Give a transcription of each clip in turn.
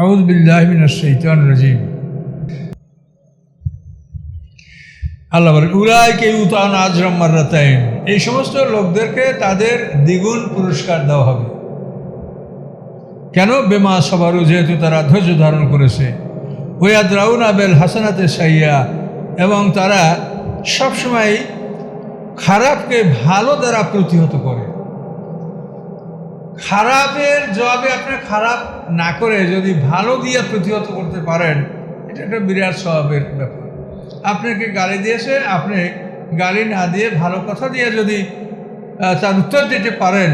আউজ বিল্লাহমিন শৈতান রাজিম। আল্লাহ বলেন উরাই কে উতান আজরাম মার্রাতাইন। এই সমস্ত লোকদেরকে তাদের দ্বিগুণ পুরস্কার দেওয়া হবে। কেন? বেমা সবারও যেহেতু তারা ধৈর্য ধারণ করেছে। ওয়াদ রাউন আবেল হাসানাতে সাইয়া, এবং তারা সবসময় খারাপকে ভালো দ্বারা প্রতিহত করে। খারাপের জবাবে আপনি খারাপ না করে যদি ভালো দিয়ে প্রতিহত করতে পারেন, এটা একটা বিরাট স্বভাবের ব্যাপার। আপনাকে গালি দিয়েছে, আপনি গালি না দিয়ে ভালো কথা দিয়ে যদি তার উত্তর দিতে পারেন,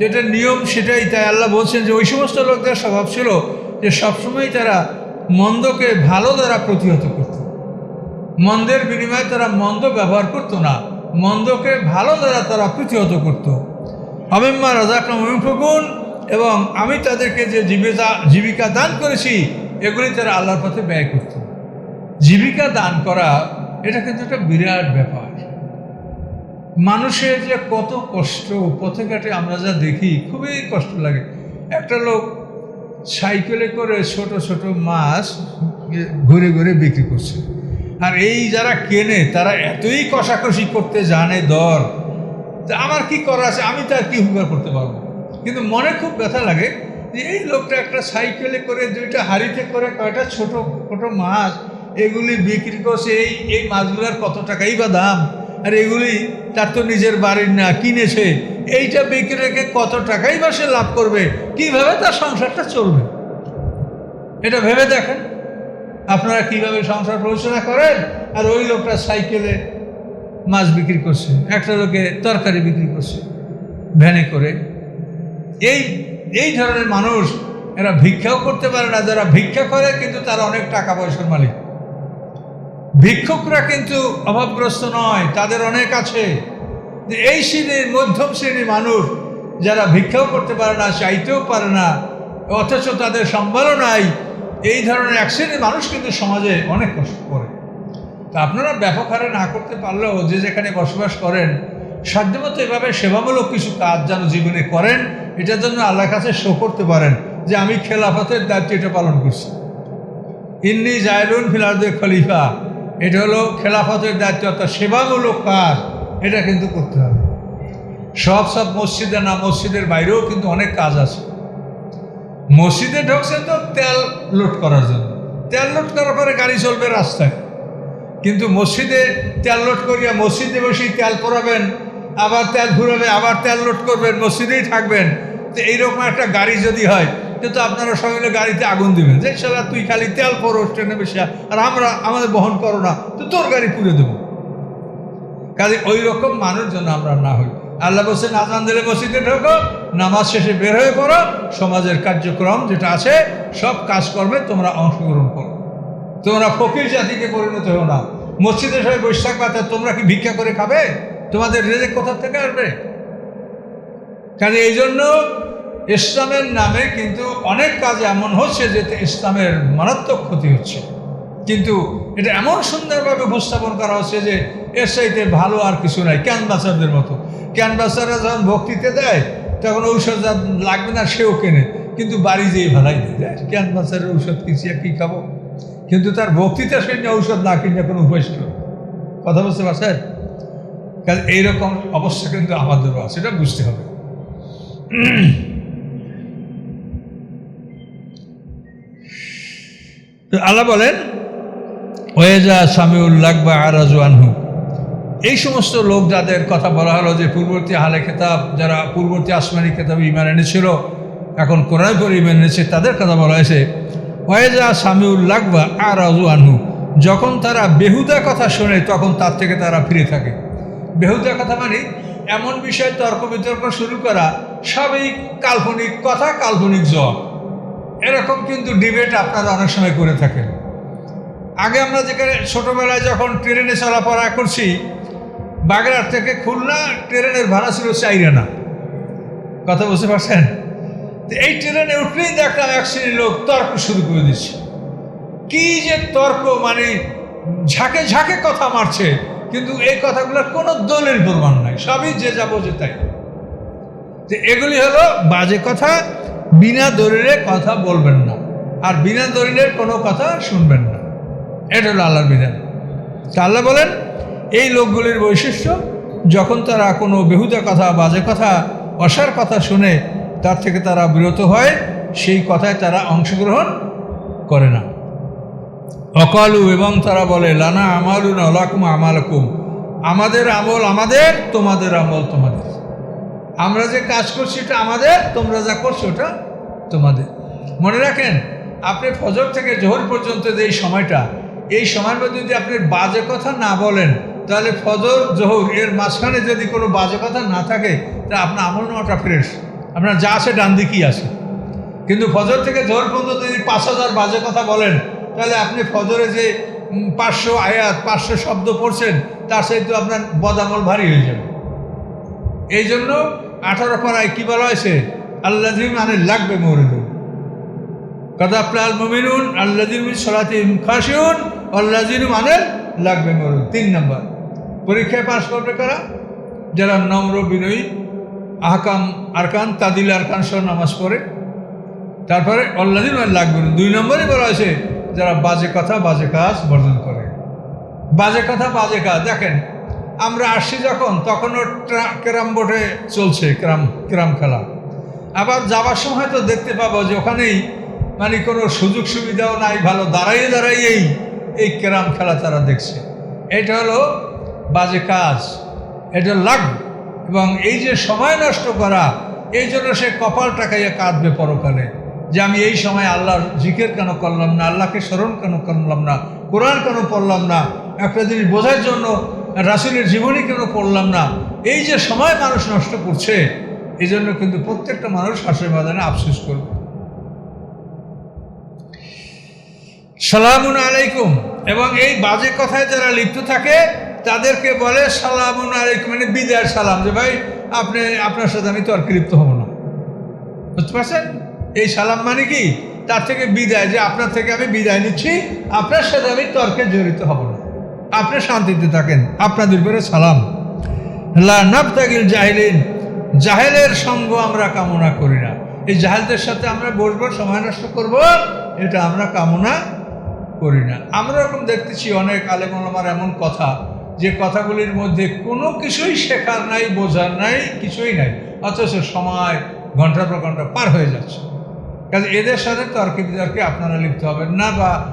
যেটা নিয়ম সেটাই। তাই আল্লাহ বলছেন যে ওই সমস্ত লোকদের স্বভাব ছিল যে সবসময় তারা মন্দকে ভালো দ্বারা প্রতিহত করত। মন্দের বিনিময়ে তারা মন্দ ব্যবহার করতো না, মন্দকে ভালো দ্বারা তারা প্রতিহত করত। আমিম্মা রাজাকাম ফগুন এবং আমি তাদেরকে যে জীবিকা জীবিকা দান করেছি, এগুলি তারা আল্লাহর পথে ব্যয় করত। জীবিকা দান করা, এটা কিন্তু একটা বিরাট ব্যাপার। মানুষের যে কত কষ্ট, পথে ঘাটে আমরা যা দেখি, খুবই কষ্ট লাগে। একটা লোক সাইকেলে করে ছোট ছোট মাছ ঘুরে ঘুরে বিক্রি করছে। আর এই যারা কেনে, তারা এতই কষাকষি করতে জানে দর আমার কি করা আছে, আমি তার কি উপকার করতে পারব? কিন্তু মনে খুব ব্যথা লাগে যে এই লোকটা একটা সাইকেলে করে, দুইটা হাড়িতে করে, কয়টা ছোট ছোট মাছ, এগুলি বিক্রি করছে, এই এই মাছগুলোর কত টাকাই বা দাম? আর এগুলি তার তো নিজের বাড়ির না, কিনেছে। এইটা বিক্রি রেখে কত টাকাই বা সে লাভ করবে? কীভাবে তার সংসারটা চলবে? এটা ভেবে দেখেন। আপনারা কীভাবে সংসার পরিচালনা করেন? আর ওই লোকটা সাইকেলে মাছ বিক্রি করছে, একটা লোকে তরকারি বিক্রি করছে, ভ্যানে করে। এই এই ধরনের মানুষ, এরা ভিক্ষাও করতে পারে না, যারা ভিক্ষা করে কিন্তু তারা অনেক টাকা পয়সার মালিক। ভিক্ষুকরা কিন্তু অভাবগ্রস্ত নয়, তাদের অনেক আছে। এই শ্রেণির, মধ্যম শ্রেণির মানুষ, যারা ভিক্ষাও করতে পারে না, চাইতেও পারে না, অথচ তাদের নাই এই ধরনের এক শ্রেণির মানুষ কিন্তু সমাজে অনেক কষ্ট করে। তা আপনারা ব্যাপক হারে না করতে পারলেও যে যেখানে বসবাস করেন, সাধ্যমতো এভাবে সেবামূলক কিছু কাজ যেন জীবনে করেন, এটার জন্য আল্লাহর কাছে শো করতে পারেন যে আমি খেলাফতের দায়িত্ব এটা পালন করছি। ইন্নি জায়রুন ফিলারদে খলিফা, এটা হলো খেলাফতের দায়িত্ব অর্থাৎ সেবামূলক কাজ, এটা কিন্তু করতে হবে। সব সব মসজিদে না মসজিদের বাইরেও কিন্তু অনেক কাজ আছে। মসজিদে ঢুকছেন তো তেল লোড করার জন্য। তেল লোড করার পরে গাড়ি চলবে রাস্তায়। কিন্তু মসজিদে তেল লোড করিয়া মসজিদে বসেই তেল পরাবেন, আবার তেল ঘুরাবে, আবার তেল লোড করবেন, মসজিদেই থাকবেন। তো এইরকম একটা গাড়ি যদি হয়, কিন্তু আপনারা মিলে গাড়িতে আগুন দিবেন। যে সালা তুই খালি তেল পরো ট্রেনে বেশি আর আমরা, আমাদের বহন করো না, তো তোর গাড়ি পুড়ে দেবো। কাজে ওই রকম মানুষ যেন আমরা না হই। আল্লাহ বলছেন, আজান দিলে মসজিদে ঢোকো, নামাজ শেষে বের হয়ে পড়ো, সমাজের কার্যক্রম যেটা আছে, সব কাজকর্মে তোমরা অংশগ্রহণ করো। তোমরা ফকির জাতিকে পরিণত হও না। মসজিদের সবাই বৈশাখ থাকবা তা তোমরা কি ভিক্ষা করে খাবে? তোমাদের রেজেক কোথা থেকে আসবে? কাজে এই জন্য ইসলামের নামে কিন্তু অনেক কাজ এমন হচ্ছে যে ইসলামের মারাত্মক ক্ষতি হচ্ছে। কিন্তু এটা এমন সুন্দরভাবে উপস্থাপন করা হচ্ছে যে এর সাইতে ভালো আর কিছু নাই, ক্যানভাসারদের মতো। ক্যানভাসাররা যখন ভক্তিতে দেয়, তখন ঔষধ যা লাগবে না সেও কেনে, কিন্তু বাড়ি যেয়ে ভালাই দেয় ক্যানভাসারের ঔষধ কিছু কী খাব? কিন্তু তার বক্তৃতা শুনে ঔষধ না কিনে কোনো উপায় কথা বুঝতে পারছেন? কাজে এইরকম অবস্থা কিন্তু আমাদেরও আছে, এটা বুঝতে হবে। আল্লাহ বলেন, ওয়েজা সামিউল্লাহ বা আরাজু আনহু। এই সমস্ত লোক যাদের কথা বলা হলো যে পূর্ববর্তী হালে খেতাব যারা পূর্ববর্তী আসমানি খেতাব ইমান এনেছিল, এখন কোরআন করে ইমান এনেছে, তাদের কথা বলা হয়েছে। ওয়েজা সামিউল্লাহ আর আরাজু আনহু। যখন তারা বেহুদা কথা শোনে, তখন তার থেকে তারা ফিরে থাকে। বেহুদা কথা মানে এমন বিষয়ে তর্ক বিতর্ক শুরু করা সবই কাল্পনিক কথা, কাল্পনিক জবাব। এরকম কিন্তু ডিবেট আপনারা অনেক সময় করে থাকেন। আগে আমরা যেখানে ছোটোবেলায় যখন ট্রেনে চলাফেরা করছি, বাগেরহাট থেকে খুলনা ট্রেনের ভাড়া ছিল চাইরে না কথা বুঝতে পারছেন? এই ট্রেনে উঠলেই দেখলাম এক শ্রেণির লোক তর্ক শুরু করে দিচ্ছে। কি যে তর্ক মানে ঝাঁকে ঝাঁকে কথা মারছে, কিন্তু এই কথাগুলোর কোনো দলের প্রমাণ নাই, সবই যে যাব যে তাই। তো এগুলি হলো বাজে কথা, বিনা দলিলে কথা বলবেন না, আর বিনা দলিলের কোনো কথা শুনবেন না। এটা হলো আল্লাহর বিধান। তা আল্লাহ বলেন, এই লোকগুলির বৈশিষ্ট্য, যখন তারা কোনো বেহুদা কথা, বাজে কথা, অসার কথা শুনে তার থেকে তারা বিরত হয়, সেই কথায় তারা অংশগ্রহণ করে না। অকালু এবং তারা বলে, লানা আমালুন অলাকুম আমালকুম। আমাদের আমল আমাদের, তোমাদের আমল তোমাদের। আমরা যে কাজ করছি এটা আমাদের, তোমরা যা করছ ওটা তোমাদের। মনে রাখেন, আপনি ফজর থেকে জোহর পর্যন্ত যে এই সময়টা, এই সময়ের মধ্যে যদি আপনি বাজে কথা না বলেন, তাহলে ফজর, জোহর এর মাঝখানে যদি কোনো বাজে কথা না থাকে, তা আপনার আমল নেওয়াটা ফ্রেশ। আপনার যা আছে ডান দিকেই আছে কিন্তু ফজর থেকে জোর পর্যন্ত যদি পাঁচ হাজার বাজে কথা বলেন, তাহলে আপনি ফজরে যে পাঁচশো আয়াত, পাঁচশো শব্দ পড়ছেন, তার সাথে আপনার বদামল ভারী হয়ে যাবে। এই জন্য আঠারো পাড়ায় কী বলা হয়েছে? আল্লাহ মানে লাগবে মরিদ। কথা প্লাল মমিনুন আল্লাদিন সলাতিম খাসিউন আল্লাদিন মানে লাগবে মরুদ। তিন নম্বর। পরীক্ষায় পাশ করবে কারা? যারা নম্র বিনয়ী আহকাম আরকান তাদিল আরকান সহ নামাজ পড়ে। তারপরে অল্লাদিন লাগবে না। দুই নম্বরে বলা হয়েছে, যারা বাজে কথা, বাজে কাজ বর্জন করে। বাজে কথা, বাজে কাজ। দেখেন, আমরা আসছি যখন তখনও ক্যারাম বোর্ডে চলছে, ক্যারাম ক্যারাম খেলা। আবার যাওয়ার সময় তো দেখতে পাবো যে ওখানেই মানে কোনো সুযোগ সুবিধাও নাই, ভালো দাঁড়াইয়ে দাঁড়াইয়েই এই ক্যারাম খেলা তারা দেখছে। এটা হলো বাজে কাজ, এটা লাগ এবং এই যে সময় নষ্ট করা এই জন্য সে কপাল টাকাইয়া কাঁদবে পরকালে। যে আমি এই সময় আল্লাহর জিকের কেন করলাম না, আল্লাহকে স্মরণ কেন করলাম না, কোরআন কেন পড়লাম না, একটা জিনিস বোঝার জন্য রাসুলের জীবনী কেন পড়লাম না, এই যে সময় মানুষ নষ্ট করছে, এই জন্য কিন্তু প্রত্যেকটা মানুষ হাসের ময়দানে আফসোস করবে। সালামুন আলাইকুম। এবং এই বাজে কথায় যারা লিপ্ত থাকে তাদেরকে বলে সালাম আলাইকুম মানে বিদায় সালাম যে, ভাই, আপনি, আপনার সাথে আমি তর্কে লিপ্ত হব না। বুঝতে পারছেন? এই সালাম মানে কি? তার থেকে বিদায় যে, আপনার থেকে আমি বিদায় নিচ্ছি, আপনার সাথে আমি তর্কে জড়িত হব না। আপনি শান্তিতে থাকেন, আপনাদের উপরে সালাম। লা নাবতাগিল জাহিলিন, জাহেলের সঙ্গ আমরা কামনা করি না। এই জাহেলদের সাথে আমরা বসবো, সময় নষ্ট করব, এটা আমরা কামনা করি না। আমরা এরকম দেখতেছি, অনেক আলেমার এমন কথা যে কথাগুলির মধ্যে কোনো কিছুই শেখার নাই, বোঝার নাই, কিছুই নাই। অথচ সময় ঘণ্টার পর ঘণ্টা পার হয়ে যাচ্ছে। কাজে এদের সাথে তর্কে বিতর্কে আপনারা লিপ্ত হবেন না বা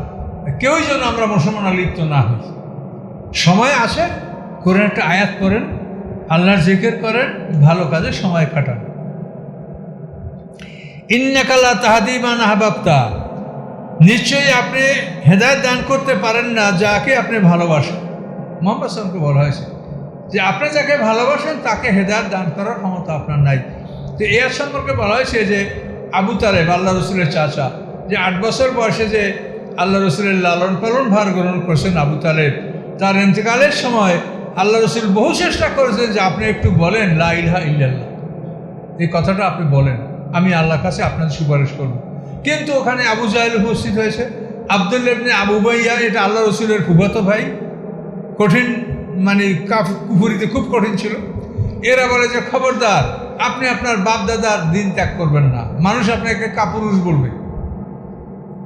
কেউই যেন আমরা মুসলমানরা লিপ্ত না হই। সময় আসে, কোরআন একটা আয়াত করেন আল্লাহর জিকির করেন, ভালো কাজে সময় কাটান। ইন্নাকাল্লা তাহাদিমান আহবাবতা নিশ্চয়ই আপনি হেদায়ত দান করতে পারেন না, যাকে আপনি ভালোবাসেন। মোহাম্মদ সালামকে বলা হয়েছে যে আপনি যাকে ভালোবাসেন, তাকে হেদায়ত দান করার ক্ষমতা আপনার নাই। তো এর সম্পর্কে বলা হয়েছে যে আবু তালেব, আল্লাহ রসুলের চাচা, যে আট বছর বয়সে যে আল্লাহ রসুলের লালন পালন ভার গ্রহণ করছেন আবু তালেব, তার ইন্তেকালের সময় আল্লাহ রসুল বহু চেষ্টা করেছেন যে আপনি একটু বলেন, লা ইলাহা ইল্লাল্লাহ। এই কথাটা আপনি বলেন, আমি আল্লাহর কাছে আপনার সুপারিশ করব। কিন্তু ওখানে আবু জাহেল উপস্থিত হয়েছে। আবদুল ইবনে আবু বাইয়া এটা আল্লাহ রসুলের ফুফাতো ভাই। কঠিন মানে কাফ, কুফুরিতে খুব কঠিন ছিল। এরা বলে যে, খবরদার, আপনি আপনার বাপ দাদার দিন ত্যাগ করবেন না। মানুষ আপনাকে কাপুরুষ বলবে।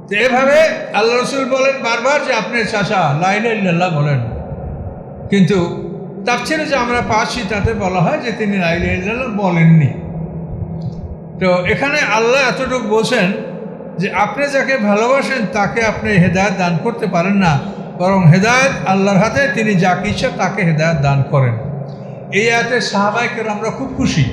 তো এভাবে আল্লাহ রসুল বলেন বারবার যে, আপনি চাষা লাইলা ইল্লাল্লাহ বলেন। কিন্তু তার ছেড়ে যে আমরা পাচ্ছি তাতে বলা হয় যে, তিনি লাইলা ইল্লাল্লাহ বলেননি। তো এখানে আল্লাহ এতটুকু বলছেন যে, আপনি যাকে ভালোবাসেন, তাকে আপনি হেদায়ত দান করতে পারেন না। বরং হেদায়ত আল্লাহর হাতে, তিনি যাকে ইচ্ছা তাকে হেদায়ত দান করেন। এই আয়াতে সাহাবাইকের আমরা খুব খুশি।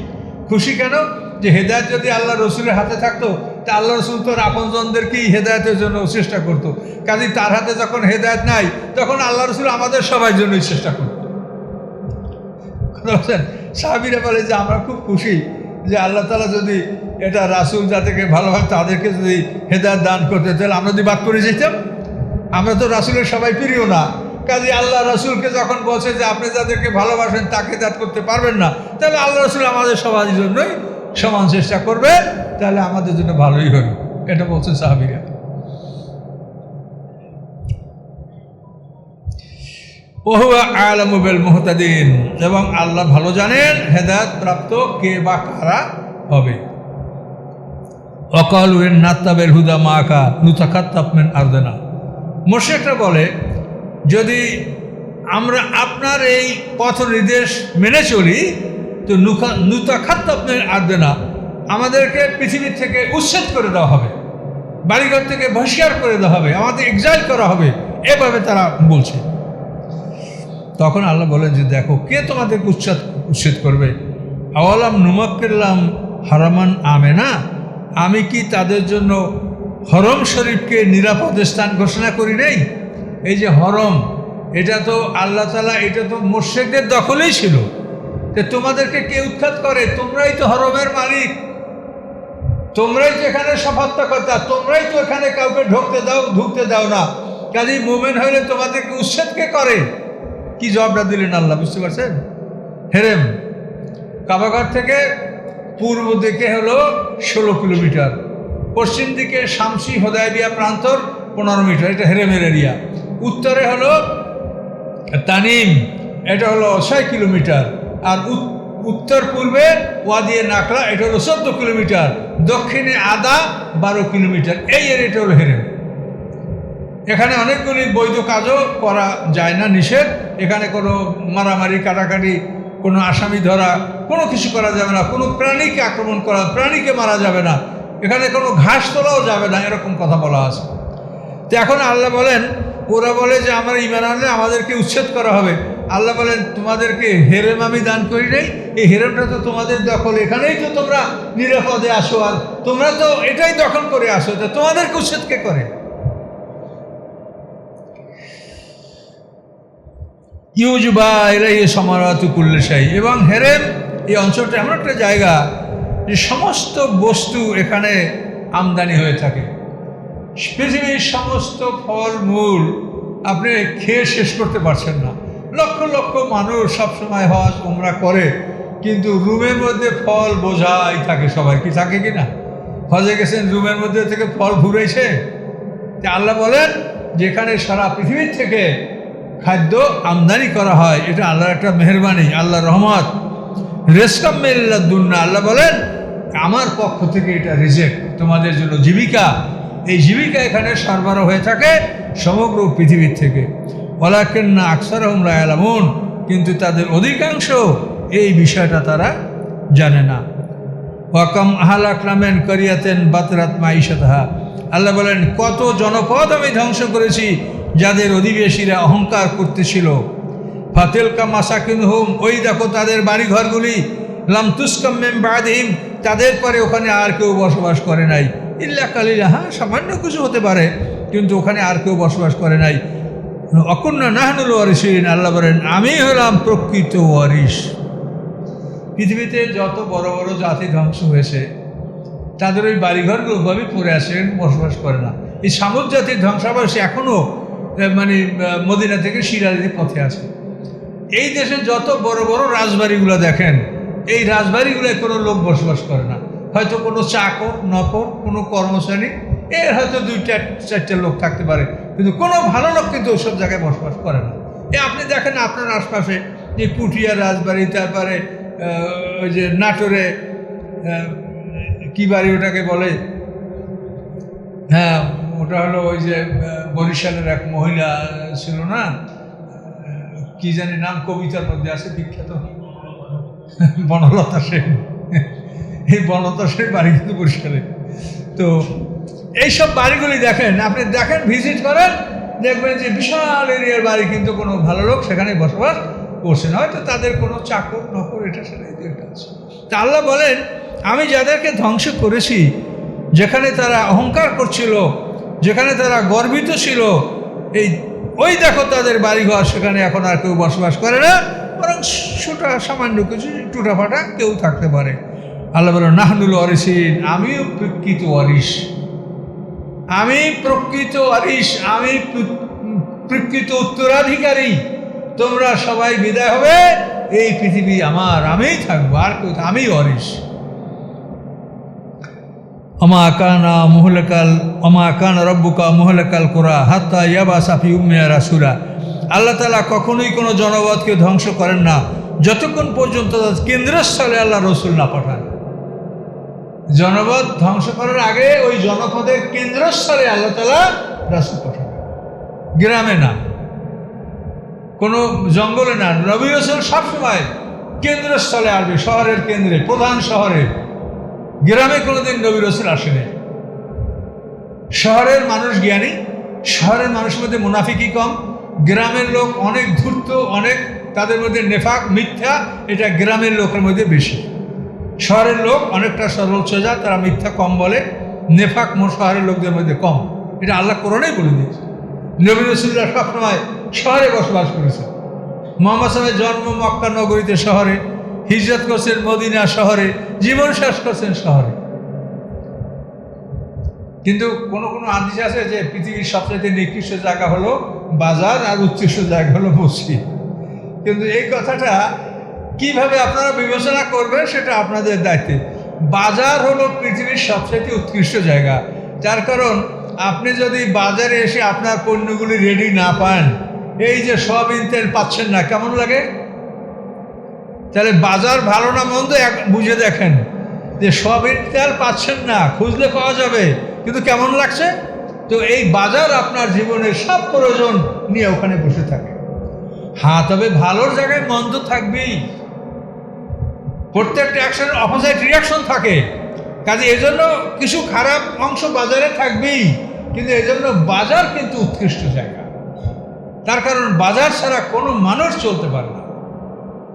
খুশি কেন? যে হেদায়ত যদি আল্লাহ রসুলের হাতে থাকতো, তা আল্লাহ রসুল তোর আপনজনদেরকেই হেদায়তের জন্য চেষ্টা করতো। কাজে তার হাতে যখন হেদায়ত নাই, তখন আল্লাহ রসুল আমাদের সবার জন্যই চেষ্টা করতো। সাহাবিরা বলে যে, আমরা খুব খুশি যে আল্লাহ তালা যদি এটা রাসুল যাদেরকে ভালোবাসে তাদেরকে যদি হেদায়ত দান করতে, তাহলে আমরা যদি বাদ করে যেতাম? আমরা তো রাসুলের সবাই প্রিয় না। কাজে আল্লাহ রাসুলকে যখন বলছে যে আপনি যাদেরকে ভালোবাসেন তাকে দাঁত করতে পারবেন না, তাহলে আল্লাহ রসুল আমাদের সবার জন্যই সমান চেষ্টা করবে, তাহলে আমাদের জন্য ভালোই হবে এটা বলছেন সাহাবিরা। ওহুয়া আলমুবেল মোহতাদিন, এবং আল্লাহ ভালো জানেন হেদায়ত প্রাপ্ত কে বা কারা হবে। অকাল উয়েন নাত্তাবের হুদা মা আকা নুতাকাত্তাপমেন আর্দেনা। মোশেকরা বলে, যদি আমরা আপনার এই পথ নির্দেশ মেনে চলি, তো নুখা নুতাখাত্তাপমেন না আমাদেরকে পৃথিবীর থেকে উচ্ছেদ করে দেওয়া হবে। বাড়িঘর থেকে বহিষ্কার করে দেওয়া হবে। আমাদের এক্সাইল করা হবে। এভাবে তারা বলছে। তখন আল্লাহ বলেন যে, দেখো, কে তোমাদেরকে উচ্ছেদ উচ্ছেদ করবে? আওয়ালাম নুমাক্কিল্লাম হারামান আমে না আমি কি তাদের জন্য হরম শরীফকে নিরাপদ স্থান ঘোষণা করি নেই? এই যে হরম, এটা তো আল্লাহ তালা এটা তো মোর্শেকদের দখলেই ছিল। যে তোমাদেরকে কে উৎখাত করে? তোমরাই তো হরমের মালিক। তোমরাই তো এখানে সফাত্মকতা তোমরাই তো এখানে কাউকে ঢুকতে দাও ঢুকতে দাও না। কাজেই মোমেন হইলে তোমাদেরকে উচ্ছেদ কে করে? কি জবাবটা দিলেন আল্লাহ, বুঝতে পারছেন? হেরেম, কাবাঘর থেকে পূর্ব দিকে হলো ষোলো কিলোমিটার। পশ্চিম দিকে শামসি হোদাইবিয়া প্রান্তর, পনেরো মিটার, এটা হেরেমের এরিয়া উত্তরে হলো তানিম, এটা হলো ছয় কিলোমিটার। আর উত- উত্তর পূর্বে ওয়াদিয়ে নাকলা, এটা হলো চোদ্দ কিলোমিটার। দক্ষিণে আদা, বারো কিলোমিটার। এই এরিয়াটা হলো হেরেম। এখানে অনেকগুলি বৈধ কাজও করা যায় না, নিষেধ। এখানে কোনো মারামারি, কাটাকাটি, কোনো আসামি ধরা, কোনো কিছু করা যাবে না। কোনো প্রাণীকে আক্রমণ করা, প্রাণীকে মারা যাবে না। এখানে কোনো ঘাস তোলাও যাবে না, এরকম কথা বলা আছে। তো এখন আল্লাহ বলেন, ওরা বলে যে আমার ইমান আনলে আমাদেরকে উচ্ছেদ করা হবে। আল্লাহ বলেন, তোমাদেরকে হেরেম আমি দান করি নাই, এই হেরেমটা তো তোমাদের দখল, এখানেই তো তোমরা নিরাপদে আসো, আর তোমরা তো এটাই দখল করে আসো, তো তোমাদেরকে উচ্ছেদ কে করে? ইউজবা এরাই সমারাত কুল্লেশাই এবং হেরেম এই অঞ্চলটা এমন একটা জায়গা যে সমস্ত বস্তু এখানে আমদানি হয়ে থাকে। পৃথিবীর সমস্ত ফল মূল আপনি খেয়ে শেষ করতে পারছেন না। লক্ষ লক্ষ মানুষ সবসময় হজ, উমরা করে, কিন্তু রুমের মধ্যে ফল বোঝাই থাকে সবাই। কি থাকে কি না? হজে গেছেন, রুমের মধ্যে থেকে ফল ঘুরেছে? আল্লাহ বলেন, যেখানে সারা পৃথিবীর থেকে খাদ্য আমদানি করা হয়, এটা আল্লাহর একটা মেহরবানি আল্লাহ রহমত। রেসকাম মেল্লাদুন্না আল্লাহ বলেন, আমার পক্ষ থেকে এটা রিজেক্ট তোমাদের জন্য জীবিকা। এই জীবিকা এখানে সরবরাহ হয়ে থাকে সমগ্র পৃথিবীর থেকে। ওলাকেন না আকসার হুমরা আলামুন কিন্তু তাদের অধিকাংশ এই বিষয়টা তারা জানে না। ওয়াকাম আহাল আকলামেন করিয়াতেন বাতরাত মাইশাতাহা আল্লাহ বলেন, কত জনপদ আমি ধ্বংস করেছি যাদের অধিবেশীরা অহংকার করতেছিল। ফাতেলকা মাসাকিন হোম ওই দেখো তাদের বাড়িঘরগুলি। লামতুস্কাম মেম বাদিম তাদের পরে ওখানে আর কেউ বসবাস করে নাই। ইল্লা কালিলা হ্যাঁ সামান্য কিছু হতে পারে, কিন্তু ওখানে আর কেউ বসবাস করে নাই। অকন্যা নাহনুল ওয়ারিসিন, আল্লাহ বলেন, আমি হলাম প্রকৃত ওয়ারিস। পৃথিবীতে যত বড় বড় জাতি ধ্বংস হয়েছে, তাদের ওই বাড়িঘরগুলো ওভাবেই পড়ে আসে বসবাস করে না। এই সামুদ জাতির ধ্বংসাবশেষ এখনও মানে মদিনা থেকে সিরাজির পথে আছে। এই দেশে যত বড় বড় রাজবাড়িগুলো দেখেন, এই রাজবাড়িগুলোয় কোনো লোক বসবাস করে না। হয়তো কোনো চাকর, নকর, কোনো কর্মচারী, এর হয়তো দুইটা চারটে লোক থাকতে পারে, কিন্তু কোনো ভালো লোক কিন্তু ওসব জায়গায় বসবাস করে না। এ আপনি দেখেন আপনার আশপাশে যে পুঠিয়া রাজবাড়ি, তারপরে ওই যে নাটোরে কি বাড়ি ওটাকে বলে? হ্যাঁ ওটা হলো ওই যে বরিশালের এক মহিলা ছিল না? কি জানি নাম কবিতার মধ্যে আছে, বিখ্যাত। বনলতা সেন। এই বনলতা সেন বাড়ি কিন্তু বরিশালে তো এইসব বাড়িগুলি দেখেন, আপনি দেখেন ভিজিট করেন, দেখবেন যে বিশাল এরিয়ার বাড়ি কিন্তু কোনো ভালো লোক সেখানে বসবাস করছে। না হয়তো তাদের কোনো চাকর নকর, এটা সেটা এই দু আছে। তা আল্লাহ বলেন, আমি যাদেরকে ধ্বংস করেছি, যেখানে তারা অহংকার করছিল, যেখানে তারা গর্বিত ছিল, এই ওই দেখো তাদের বাড়িঘর, সেখানে এখন আর কেউ বসবাস করে না, বরং ছোটা সামান্য কিছু টুটাফাটা কেউ থাকতে পারে। আল্লাহ বলেন নাহনুল অরিসিন আমিও প্রকৃত অরিস আমি প্রকৃত অরিস আমি প্রকৃত উত্তরাধিকারী। তোমরা সবাই বিদায় হবে, এই পৃথিবী আমার, আমিই থাকব, আর কেউ আমি অরিস অমা কানা মুহলকাল অমা কান রব্বুকা মুহলকাল কোরা হাত্তা ইয়াবা সাফি উম্মিয়া রাসুরা আল্লাহ তালা কখনোই কোনো জনপদকে ধ্বংস করেন না। যতক্ষণ পর্যন্ত কেন্দ্রস্থলে আল্লাহ রসুল না পাঠান। জনপদ ধ্বংস করার আগে ওই জনপদের কেন্দ্রস্থলে আল্লাহ তালা রাসুল পাঠাবে গ্রামে না। কোনো জঙ্গলে না। রবি রসুল সবসময় কেন্দ্রস্থলে আসবে, শহরের কেন্দ্রে, প্রধান শহরে। গ্রামে কোনোদিন নবী রসুল আসেনি। শহরের মানুষ জ্ঞানী, শহরের মানুষের মধ্যে মুনাফিকি কম, গ্রামের লোক অনেক ধূর্ত, অনেক তাদের মধ্যে নেফাক, মিথ্যা, এটা গ্রামের লোকের মধ্যে বেশি। শহরের লোক অনেকটা সরল সোজা, তারা মিথ্যা কম বলে, নেফাক শহরের লোকদের মধ্যে কম। এটা আল্লাহ কোরআনেই বলে দিয়েছে। নবী রসুল্লাহ সবসময় শহরে বসবাস করেছে মোহাম্মদ সাহেবের জন্ম মক্কা নগরীতে শহরে। হিজরত করছেন মদিনা শহরে, জীবন শেষ করছেন শহরে। কিন্তু কোনো কোনো আদেশ আছে যে পৃথিবীর সবচেয়ে নিকৃষ্ট জায়গা হলো বাজার আর উৎকৃষ্ট জায়গা হলো মসজিদ। কিন্তু এই কথাটা কীভাবে আপনারা বিবেচনা করবেন সেটা আপনাদের দায়িত্বে। বাজার হলো পৃথিবীর সবচেয়ে উৎকৃষ্ট জায়গা। যার কারণ আপনি যদি বাজারে এসে আপনার পণ্যগুলি রেডি না পান, এই যে সব তেল পাচ্ছেন না, কেমন লাগে? তাহলে বাজার ভালো না মন্দ এক বুঝে দেখেন যে সয়াবিন তেল পাচ্ছেন না, খুঁজলে পাওয়া যাবে। কিন্তু কেমন লাগছে? তো এই বাজার আপনার জীবনের সব প্রয়োজন নিয়ে ওখানে বসে থাকে। হ্যাঁ তবে ভালোর জায়গায় মন্দ থাকবেই। প্রত্যেকটা অ্যাকশনের অপোজিট রিয়াকশন থাকে। কাজে এজন্য কিছু খারাপ অংশ বাজারে থাকবেই, কিন্তু এজন্য বাজার কিন্তু উৎকৃষ্ট জায়গা। তার কারণ বাজার ছাড়া কোনো মানুষ চলতে পারে না।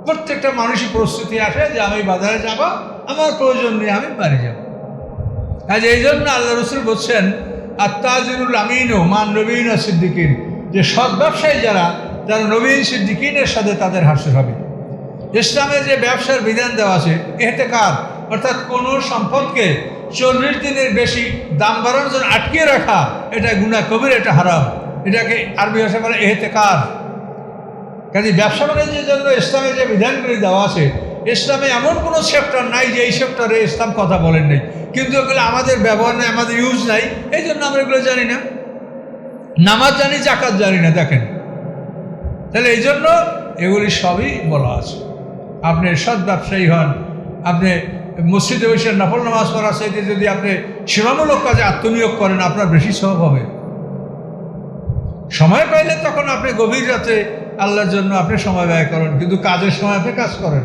প্রত্যেকটা মানুষই প্রস্তুতি আসে যে আমি বাজারে যাব, আমার প্রয়োজন নেই, আমি বাড়ি যাব। কাজ এই জন্য আল্লাহ রসুল বলছেন আর তাজিরুল আমিন ও মান নবীন সিদ্দিকিন, যে সৎ ব্যবসায়ী যারা যারা নবীন সিদ্দিকিনের সাথে তাদের হাসর হবে। ইসলামে যে ব্যবসার বিধান দেওয়া আছে এতে কার অর্থাৎ কোনো সম্পদকে চল্লিশ দিনের বেশি দাম বাড়ানোর জন্য আটকে রাখা, এটা গুণা কবির এটা হারাম। এটাকে আরবি ভাষা বলে এহেতে কার কাজে ব্যবসা বাণিজ্যের জন্য ইসলামে যে বিধানগুলি দেওয়া আছে, ইসলামে এমন কোনো সেপ্টার নাই যে এই সেপ্টারে ইসলাম কথা বলেন নেই। কিন্তু এগুলো আমাদের ব্যবহার নাই, আমাদের ইউজ নাই, এই জন্য আমরা এগুলো জানি না। নামাজ জানি জাকাত জানি না, দেখেন। তাহলে এই জন্য এগুলি সবই বলা আছে। আপনি সৎ ব্যবসায়ী হন, আপনি মসজিদে বসে নফল নামাজ পড়ার চাইতে যদি আপনি সেবামূলক কাজে আত্মনিয়োগ করেন, আপনার বেশি সহব হবে। সময় পাইলে তখন আপনি গভীর রাতে আল্লাহর জন্য আপনি সময় ব্যয় করেন, কিন্তু কাজের সময় আপনি কাজ করেন।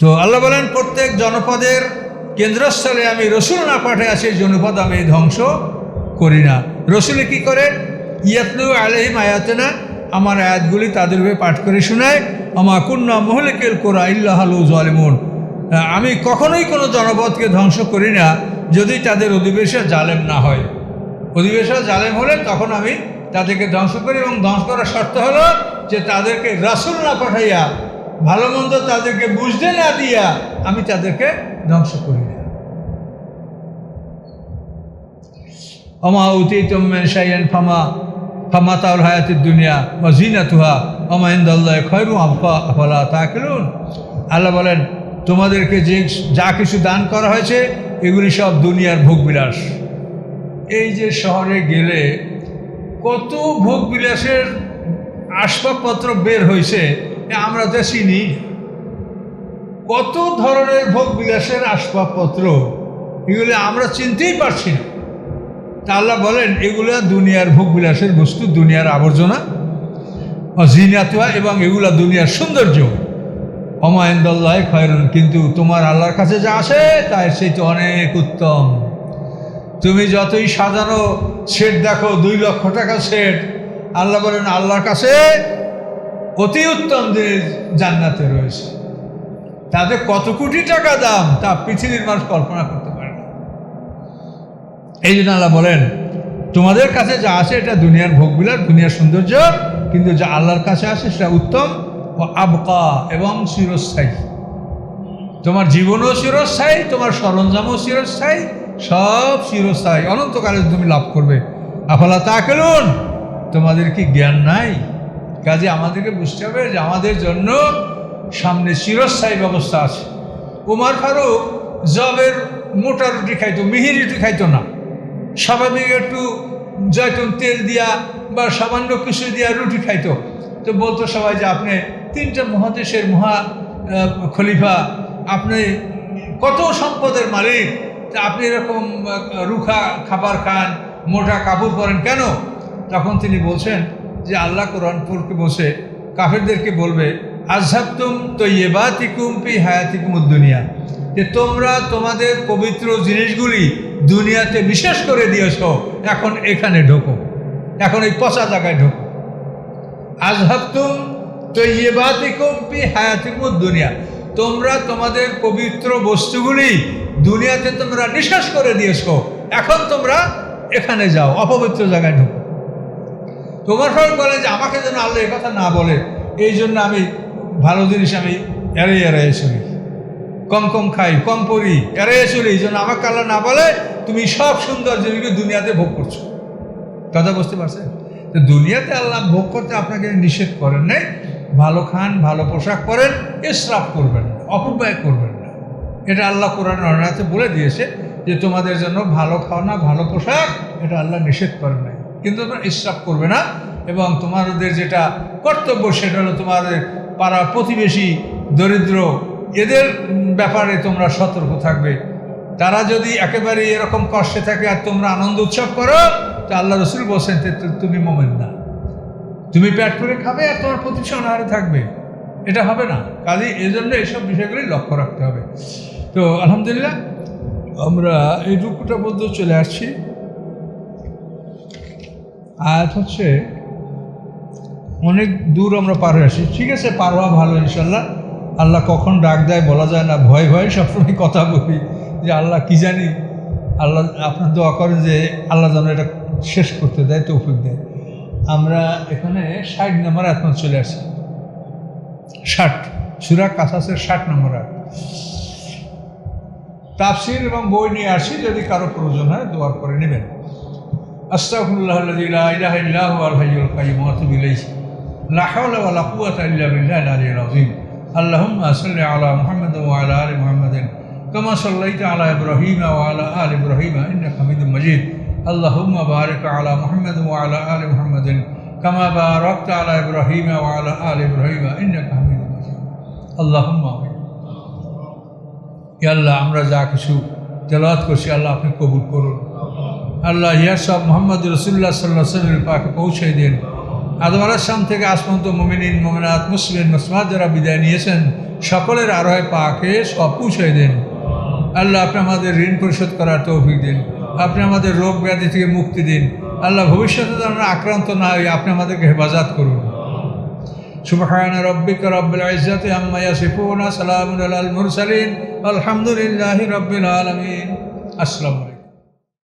তো আল্লাহ বলেন, প্রত্যেক জনপদের কেন্দ্রস্থলে আমি রসুল না পাঠাই সেই জনপদ আমি ধ্বংস করি না। রসুলে কি করে? ইয়াতলু আলহিম আয়াতেনা, আমার আয়াতগুলি তাদের উপরে পাঠ করে শোনায়, আমা কুন্না মহলিকেল কোরা ইল্লাহালু জালিমুন আমি কখনোই কোনো জনপদকে ধ্বংস করি না, যদি তাদের অধিবেশন জালেম না হয়। অধিবেশন জালেম হলে তখন আমি তাদেরকে ধ্বংস করি এবং ধ্বংস করার শর্ত হলো যে তাদেরকে রাসুল না পাঠাইয়া, ভালো মন্দ তাদেরকে বুঝতে না দিয়া আমি তাদেরকে ধ্বংস করি না। অমা উতিতম শাইয়ান ফামা ফামা তাউল হায়াতের দুনিয়া বা জিনাতুহা অমা ইন্দাল্লাহ খয়রু আফা আফালা তাকিলুন? আল্লাহ বলেন, তোমাদেরকে যে যা কিছু দান করা হয়েছে, এগুলি সব দুনিয়ার ভোগবিলাস। এই যে শহরে গেলে কত ভোগবিলাসের আসবাবপত্র বের হয়েছে আমরা তো চিনি। কত ধরনের ভোগবিলাসের আসবাবপত্র, এগুলো আমরা চিনতেই পারছি না। তা আল্লাহ বলেন, এগুলো দুনিয়ার ভোগবিলাসের বস্তু, দুনিয়ার আবর্জনা। জিনাতুয়া এবং এগুলা দুনিয়ার সৌন্দর্য। অমায়ন্দল্লাহ খয়রুন, কিন্তু তোমার আল্লাহর কাছে যা আসে তাই সেই তো অনেক উত্তম। তুমি যতই সাজানো সেট দেখো, দুই লক্ষ টাকা সেট আল্লাহ বলেন, আল্লাহর কাছে অতি উত্তম জিনিস জান্নাতে রয়েছে। তাদের কত কোটি টাকা দাম, তা পৃথিবীর মানুষ কল্পনা করতে পারে না। এই জন্য আল্লাহ বলেন, তোমাদের কাছে যা আছে, এটা দুনিয়ার ভোগবিলাস, দুনিয়ার সৌন্দর্য, কিন্তু যা আল্লাহর কাছে আসে সেটা উত্তম ও আবকা এবং চিরস্থায়ী। তোমার জীবনও চিরস্থায়ী, তোমার সরঞ্জামও চিরস্থায়ী সব চিরস্থায়ী অনন্তকালে তুমি লাভ করবে। আফালা তা কেলুন তোমাদের কি জ্ঞান নাই? কাজে আমাদেরকে বুঝতে হবে যে আমাদের জন্য সামনে চিরস্থায়ী ব্যবস্থা আছে। উমার ফারুক জবের মোটা রুটি খাইতো, মিহি রুটি খাইতো না। স্বাভাবিক একটু জয়তুন তেল দিয়া বা সামান্য কিছু দিয়া রুটি খাইতো। তো বলতো সবাই যে আপনি তিনটা মহাদেশের মহা খলিফা, আপনি কত সম্পদের মালিক? আপনি এরকম রুখা খাবার খান, মোটা কাপড় পরেন কেন? তখন তিনি বলছেন যে আল্লাহ কোরআন পড়কে বসে কাফেরদেরকে বলবে আজহাবতুম তৈবাতিকুম পি হায়াতিকুম দুনিয়া যে তোমরা তোমাদের পবিত্র জিনিসগুলি দুনিয়াতে বিশেষ করে দিয়েছ, এখন এখানে ঢোকো। এখন এই পচা জায়গায় ঢোকো। আজহাবতুম তৈবাতিকুম পি হায়াতিকুম দুনিয়া তোমরা তোমাদের পবিত্র বস্তুগুলি দুনিয়াতে তোমরা নিঃশ্বাস করে দিয়েছ, এখন তোমরা এখানে যাও, অপবিত্র জায়গায় ঢুকো। তোমার ফল বলে যে আমাকে যেন আল্লাহ কথা না বলে, এই জন্য আমি ভালো জিনিস আমি এড়িয়ে এড়িয়ে চলি। কম কম খাই, কম পড়ি এড়িয়ে চলি, এই জন্য আমাকে আল্লাহ না বলে তুমি সব সুন্দর জিনিসকে দুনিয়াতে ভোগ করছ। কথা বুঝতে পারছেন? তো দুনিয়াতে আল্লাহ ভোগ করতে আপনাকে নিষেধ করেন নাই, ভালো খান, ভালো পোশাক পরেন ইসরাফ করবেন অপব্যয় করবেন এটা আল্লাহ কোরআন অনাতে বলে দিয়েছে যে তোমাদের জন্য ভালো খাওয়া ভালো পোশাক, এটা আল্লাহ নিষেধ করে নাই। কিন্তু তোমরা ইসরাফ করবে না এবং তোমাদের যেটা কর্তব্য সেটা হলো তোমাদের পাড়া প্রতিবেশী, দরিদ্র, এদের ব্যাপারে তোমরা সতর্ক থাকবে। তারা যদি একেবারে এরকম কষ্টে থাকে আর তোমরা আনন্দ উৎসব করো, তা আল্লাহ রসুল বলছেন তুমি মোমেন না। তুমি পেট করে খাবে আর তোমার প্রতিবেশী অনাহারে থাকবে। এটা হবে না। কাজে এই জন্য এইসব বিষয়গুলি লক্ষ্য রাখতে হবে। তো আলহামদুলিল্লাহ, আমরা এই রুকুটা মধ্যে চলে আসছি। আয়াত হচ্ছে, অনেক দূর আমরা পার হয়ে আসি। ঠিক আছে, পার হওয়া ভালো ইনশাল্লাহ আল্লাহ কখন ডাক দেয় বলা যায় না, ভয় ভয় সবসময় কথা বলি যে আল্লাহ কি জানি। আল্লাহ, আপনার দোয়া করেন যে আল্লাহ যেন এটা শেষ করতে দেয়, তৌফিক দেয়। আমরা এখানে ষাট নম্বর এখন চলে আসি। ষাট, সুরা কাসাসের ষাট নম্বর আয়াত। তাফসির এবং বই নিয়ে আসি যদি কারো প্রয়োজন হয় দোয়ার করে নেবেন আস্তাগফিরুল্লাহ আল্লাযী লা ইলাহা ইল্লা হুয়াল হাইয়ুল কাইয়্যুম ওয়া আতুবু ইলাইহি লা হাওলা ওয়া লা কুওয়াতা ইল্লা বিল্লাহিল আলিয়্যিল আযীম আল্লাহুম্মা সাল্লি আলা মুহাম্মাদ ওয়া আলা আলি মুহাম্মাদিন কামা সাল্লাইতা আলা ইব্রাহিম ওয়া আলা আলি ইব্রাহিম ইন্নাকা হামিদুম মাজিদ আল্লাহুম্মা বারিক আলা মুহাম্মাদ ওয়া আলা আলি মুহাম্মাদিন কামা বারাকতা আলা ইব্রাহিম ওয়া আলা আলি ইব্রাহিম আল্লাহ, আমরা যা কিছু তেলাওয়াত করছি, আল্লাহ আপনি কবুল করুন। আল্লাহ ইয়া সব মোহাম্মদ রসুল্লাহ সাল্লাহ সাল্লামের পাকে পৌঁছে দিন। আদম আলাহাম থেকে আসমন্ত মোমিনিন, মোমিনাত, মুসলিম মুসমাদ যারা বিদায় নিয়েছেন, সকলের আরোহে পাকে সব পৌঁছে দিন। আল্লাহ আপনি আমাদের ঋণ পরিশোধ করার তৌফিক দিন। আপনি আমাদের রোগ ব্যাধি থেকে মুক্তি দিন। আল্লাহ ভবিষ্যতে যেন আক্রান্ত না হই, আপনি আমাদেরকে হেফাজত করুন। সুবহান রব্বিক রব্বিল ইজ্জাতি আম্মা ইয়াসিফুন সালামুন আলাল মুরসালিন আলহামদুলিল্লাহি রব্বিল আলামিন। আসসালামু